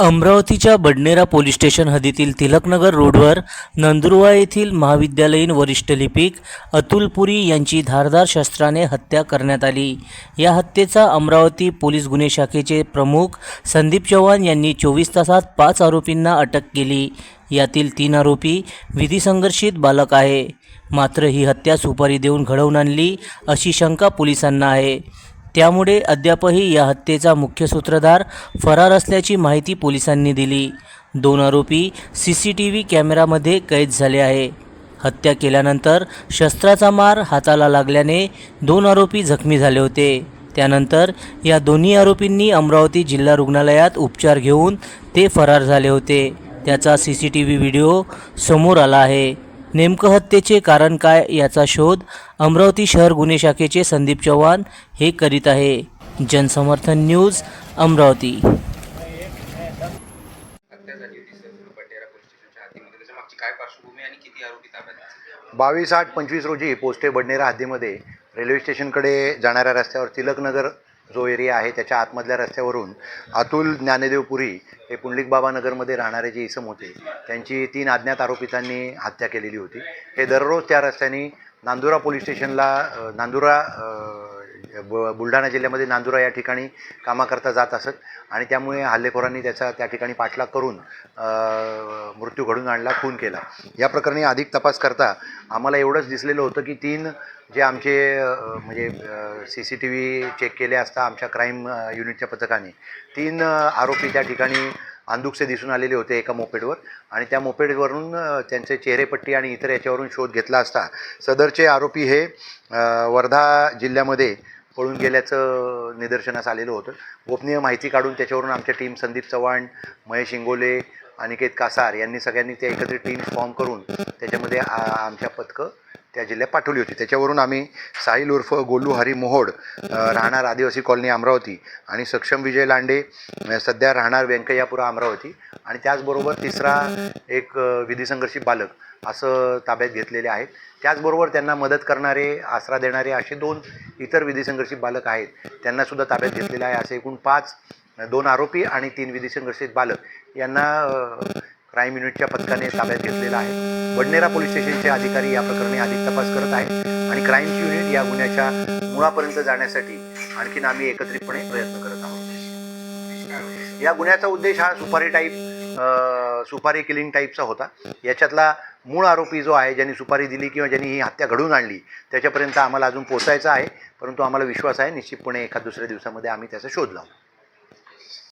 अमरावतीच्या Badnera police station हद्दीतील तिलकनगर रोडवर नंदुरवा येथील महाविद्यालयीन वरिष्ठ लिपिक अतुल पुरी यांची धारदार शस्त्राने हत्या करण्यात आली. या हत्येचा अमरावती पोलीस गुन्हे शाखेचे प्रमुख संदीप चव्हाण यांनी चोवीस तासात पाच आरोपींना अटक केली. यातील तीन आरोपी विधिसंघर्षित बालक आहे. मात्र ही हत्या सुपारी देऊन घडवून आणली अशी शंका पोलिसांना आहे. त्यामुळे अद्यापही या हत्येचा मुख्य सूत्रधार फरार असल्याची माहिती पोलिसांनी दिली. दोन आरोपी सी सी टी व्ही कॅमेरामध्ये कैद झाले आहे. हत्या केल्यानंतर शस्त्राचा मार हाताला लागल्याने दोन आरोपी जखमी झाले होते. त्यानंतर या दोन्ही आरोपींनी अमरावती जिल्हा रुग्णालयात उपचार घेऊन ते फरार झाले होते. त्याचा C C T V video समोर आला आहे. नेमकं हत्येचे कारण काय याचा शोध अमरावती शहर गुन्हे शाखेचे संदीप चव्हाण हे करीत आहे. जनसमर्थन न्यूज अमरावती. बावीस आठ पंचवीस रोजी पोस्टे बडनेरा हद्दीमध्ये रेल्वे स्टेशनकडे जाणाऱ्या रस्त्यावर तिलकनगर जो एरिया आहे त्याच्या आतमधल्या रस्त्यावरून अतुल ज्ञानदेव पुरी हे पुंडलिक बाबानगरमध्ये राहणारे जे इसम होते त्यांची तीन अज्ञात आरोपितांनी हत्या केलेली होती. हे दररोज त्या रस्त्याने नांदुरा पोलीस स्टेशनला नांदुरा ब बुलढाणा जिल्ह्यामध्ये नांदुरा या ठिकाणी कामाकरता जात असत. आणि त्यामुळे हल्लेखोरांनी त्याचा त्या ठिकाणी पाठलाग करून मृत्यू घडून आणला खून केला. या प्रकरणी अधिक तपास करता आम्हाला एवढंच दिसलेलं होतं की तीन जे आमचे म्हणजे C C T V check केले असता आमच्या क्राईम युनिटच्या पथकाने तीन आरोपी त्या ठिकाणी अंदुकसे दिसून आलेले होते एका मोपेडवर. आणि त्या मोपेडवरून त्यांचे चेहरेपट्टी आणि इतर याच्यावरून शोध घेतला असता सदरचे आरोपी हे वर्धा जिल्ह्यामध्ये पळून गेल्याचं निदर्शनास आलेलं होतं. गोपनीय माहिती काढून त्याच्यावरून आमच्या टीम संदीप चव्हाण महेश इंगोले अनिकेत कासार यांनी सगळ्यांनी ते एकत्रित टीम फॉर्म करून त्याच्यामध्ये आमच्या पथकं त्या जिल्ह्यात पाठवली होती. त्याच्यावरून आम्ही साहिल उर्फ गोलू हरी मोहोड राहणार आदिवासी कॉलनी अमरावती आणि सक्षम विजय लांडे सध्या राहणार व्यंकय्यापुरा अमरावती आणि त्याचबरोबर तिसरा एक विधी संघर्षित बालक असं ताब्यात घेतलेले आहेत. त्याचबरोबर त्यांना मदत करणारे आसरा देणारे असे दोन इतर विधिसंघर्षित बालक आहेत. त्यांनासुद्धा ताब्यात घेतलेले आहे. असे एकूण पाच दोन आरोपी आणि तीन विधी संघर्षित बालक यांना क्राईम युनिटच्या पथकाने ताब्यात घेतलेलं आहे. बडनेरा पोलीस स्टेशनचे अधिकारी या प्रकरणी अधिक तपास करत आहेत आणि क्राईम युनिट या गुन्ह्याच्या मुळापर्यंत जाण्यासाठी आणखीन आम्ही एकत्रितपणे प्रयत्न करत आहोत. या गुन्ह्याचा उद्देश हा सुपारी टाईप सुपारी किलिंग टाईपचा होता. याच्यातला मूळ आरोपी जो आहे ज्यांनी सुपारी दिली किंवा ज्यांनी ही हत्या घडवून आणली त्याच्यापर्यंत आम्हाला अजून पोचायचं आहे. परंतु आम्हाला विश्वास आहे निश्चितपणे एखाद दुसऱ्या दिवसामध्ये आम्ही त्याचा शोध लावू.